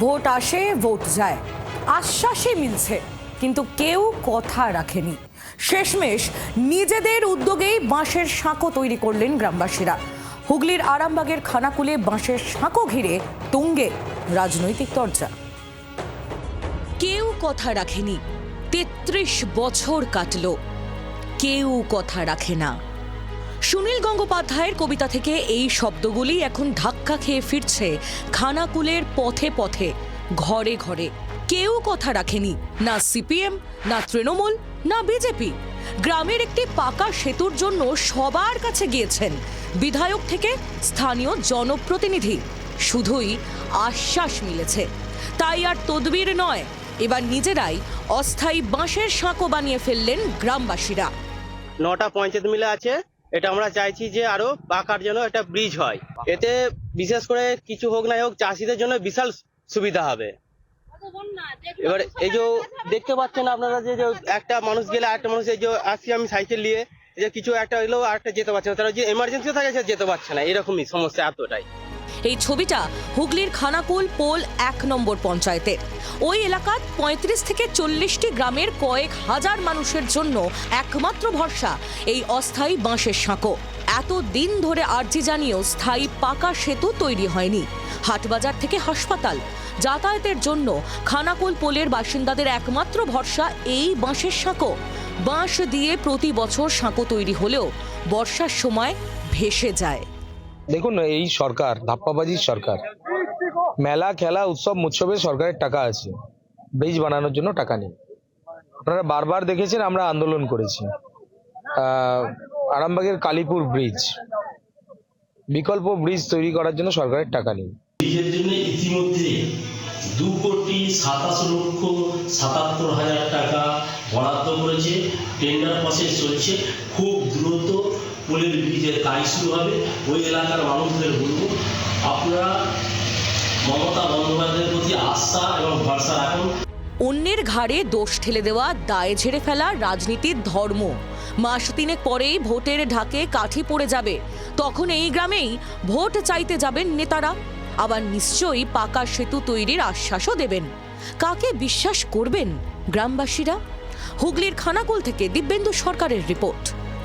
Vote আসে, vote যায়। আশ্বাসে মিলছে, কিন্তু কেউ কথা রাখেনি। শেষমেশ নিজেদের উদ্যোগেই বাঁশের সাঁকো তৈরি করলেন গ্রামবাসীরা। হুগলির আরামবাগের খানাকুলে বাঁশের সাঁকো ঘিরে তুঙ্গে রাজনৈতিক চর্চা কেউ কথা রাখেনি, তেত্রিশ বছর কাটলো। কেউ কথা রাখে না। সুনীল গঙ্গোপাধ্যায়ের কবিতা থেকে এই শব্দগুলি এখন ধাক্কা খেয়ে ফিরছে খানাকুলের পথে পথে, ঘরে ঘরে। কেউ কথা রাখেনি, না সিপিএম, না তৃণমূল, না বিজেপি। গ্রামের একটি পাকা সেতুর জন্য সবার কাছে গিয়েছেন বিধায়ক থেকে স্থানীয় জনপ্রতিনিধি। শুধুই আশ্বাস মিলেছে। তাই আর তদবির নয়, এবার নিজেরাই অস্থায়ী বাঁশের সাঁকো বানিয়ে ফেললেন গ্রামবাসীরা। নটা পঞ্চায়েত মিলে আছে এটা আমরা চাইছি যে আরও পাকার যেন একটা ব্রিজ হয়। এতে বিশেষ করে কিছু হোক না হোক, চাষিদের জন্য বিশাল সুবিধা হবে। এবার এই যে দেখতে পাচ্ছেন আপনারা যে একটা মানুষ গেলে একটা মানুষ, এই যে আসছি আমি সাইকেল নিয়ে যে কিছু একটা হইলেও আরেকটা যেতে পারছে না। তারা যে এমার্জেন্সি থাকে সে যেতে পারছে না, এরকমই সমস্যা এতটাই। এই ছবিটা হুগলির খানাকুল পোল এক নম্বর পঞ্চায়েতের। ওই এলাকার পঁয়ত্রিশ থেকে চল্লিশটি গ্রামের কয়েক হাজার মানুষের জন্য একমাত্র ভরসা এই অস্থায়ী বাঁশের সাঁকো। এত দিন ধরে আর্জি জানিয়েও স্থায়ী পাকা সেতু তৈরি হয়নি। হাটবাজার থেকে হাসপাতাল। যাতায়াতের জন্য খানাকুল পোলের বাসিন্দাদের একমাত্র ভরসা এই বাঁশের সাঁকো। বাঁশ দিয়ে প্রতি বছর সাঁকো তৈরি হলেও বর্ষার সময় ভেসে যায়। দেখুন, এই সরকার, ধাপ্পাবাজির সরকার। মেলা, খেলা, উৎসব উৎসবে সরকারের টাকা আছে। ব্রিজ বানানোর জন্য টাকা নেই। আপনারা বারবার দেখেছেন, আমরা আন্দোলন করেছি। আরামবাগের কালীপুর ব্রিজ। বিকল্প ব্রিজ তৈরি করার জন্য সরকারের টাকা নেই। ব্রিজের জন্য ইতিমধ্যে দু কোটি সাতাশ লক্ষ সাতাত্তর হাজার টাকা বরাদ্দ করেছে। টেন্ডার প্রসেস চলছে। খুব দ্রুত পোলের ব্রিজের কাজ শুরু হবে। ওই এলাকার মানুষদের বলব, আপনারা মমতা বন্দ্যোপাধ্যায়ের প্রতি আস্থা এবং ভরসা রাখুন। অন্যের ঘাড়ে দোষ ঠেলে দেওয়া, দায় ঝেড়ে ফেলা রাজনীতির ধর্ম। মাস তিনেক পরেই ভোটের ঢাকে কাঠি পড়ে যাবে। তখন এই গ্রামেই ভোট চাইতে যাবেন নেতারা। আবার নিশ্চয়ই পাকা সেতু তৈরির আশ্বাসও দেবেন। কাকে বিশ্বাস করবেন গ্রামবাসীরা? হুগলির খানাকুল থেকে দিব্যেন্দু সরকারের রিপোর্ট।